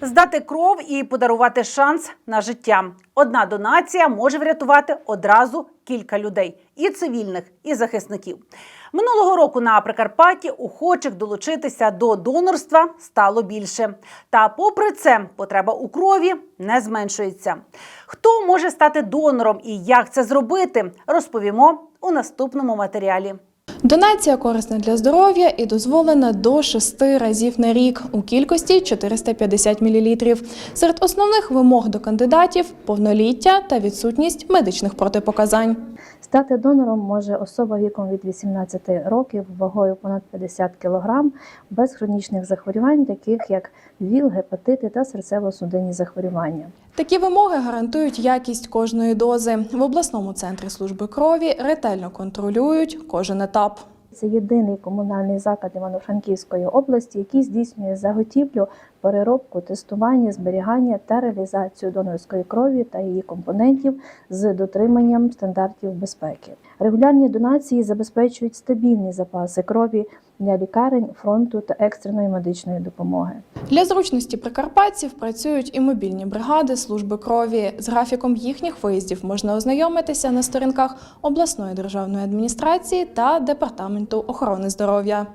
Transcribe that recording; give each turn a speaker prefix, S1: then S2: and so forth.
S1: Здати кров і подарувати шанс на життя. Одна донація може врятувати одразу кілька людей і цивільних, і захисників. Минулого року на Прикарпатті охочих долучитися до донорства стало більше. Та, попри це, потреба у крові не зменшується. Хто може стати донором і як це зробити, розповімо у наступному матеріалі.
S2: Донація корисна для здоров'я і дозволена до 6 разів на рік у кількості 450 мл. Серед основних вимог до кандидатів повноліття та відсутність медичних протипоказань.
S3: Стати донором може особа віком від 18 років вагою понад 50 кг без хронічних захворювань, таких як ВІЛ, гепатити та серцево-судинні захворювання.
S2: Такі вимоги гарантують якість кожної дози. В обласному центрі служби крові ретельно контролюють кожен етап.
S3: Це єдиний комунальний заклад Івано-Франківської області, який здійснює заготівлю, переробку, тестування, зберігання та реалізацію донорської крові та її компонентів з дотриманням стандартів безпеки. Регулярні донації забезпечують стабільні запаси крові для лікарень, фронту та екстреної медичної допомоги.
S2: Для зручності прикарпатців працюють і мобільні бригади служби крові. З графіком їхніх виїздів можна ознайомитися на сторінках обласної державної адміністрації та департаменту охорони здоров'я.